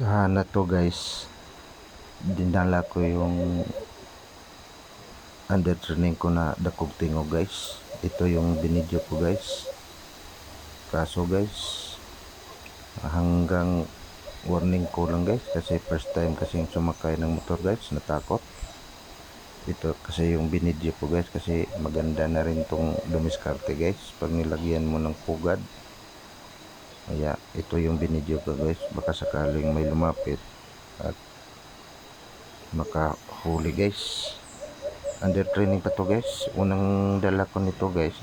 Sa na to guys, dinala ko yung under training ko na dakog tingo guys. Ito yung binidyo ko guys. Kaso guys, hanggang warning ko lang guys kasi first time kasing sumakay ng motor guys, natakot. Ito kasi yung binidyo ko guys kasi maganda na rin tong dumiskarte guys pag nilagyan mo ng pugad. Kaya ito yung binidyo ko guys baka sakaling may lumapit at makahuli guys. Under training pa to guys. Unang dala ko nito guys.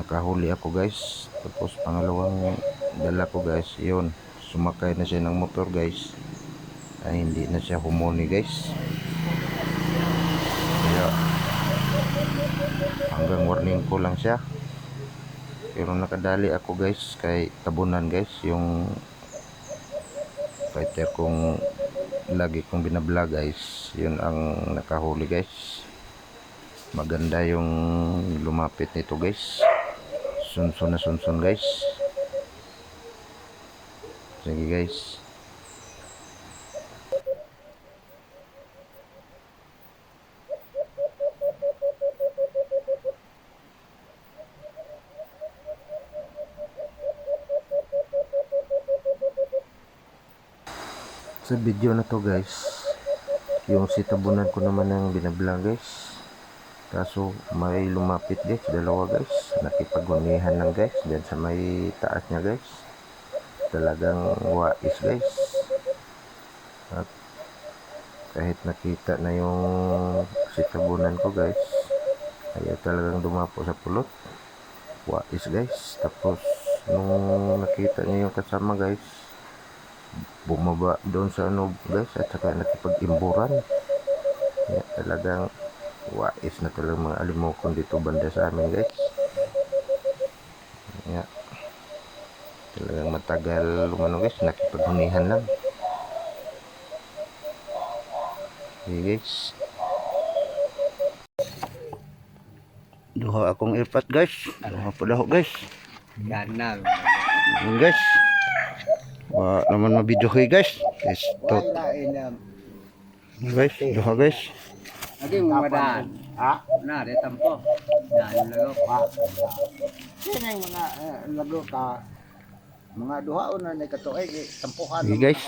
Nakahuli ako guys. Tapos pangalawang dala ko guys. Yun. Sumakay na siya ng motor guys. Ay hindi na siya humuni guys. Kaya hanggang warning ko lang siya. Pero nakadali ako guys kay tabunan guys. Yung fighter kong lagi kong binablog guys. Yun ang nakahuli guys. Maganda yung lumapit nito guys. Sunsun na sunsun guys. Sige guys sa video na to guys yung sitabunan ko naman ang binablog guys. Kaso may lumapit guys dalawa guys. Nakipagunihan lang guys dyan sa may taas niya guys. Talagang wais guys. At kahit nakita na yung sitabunan ko guys ayaw talagang dumapo sa pulot. Wais guys. Tapos nung nakita niya yung kasama guys bumaba doon sa ano guys at saka nakipag-imburan. Kaya talagang wais na talagang mga alimokon dito banda sa amin guys. Kaya talagang matagal lumano guys nakipaghunihan lang. Okay guys. Duha akong airpot guys. Duha pa daho guys. Yan na. Guys wa naman mabidyo ko guys guys to Lain na. guys duha guys Naging madaan. Ha? Na, de tampo. Yan lago. Ha? Sino yung mga eh, lago ka? Mga duha o na nagkatuig, eh, tampuhan. okay guys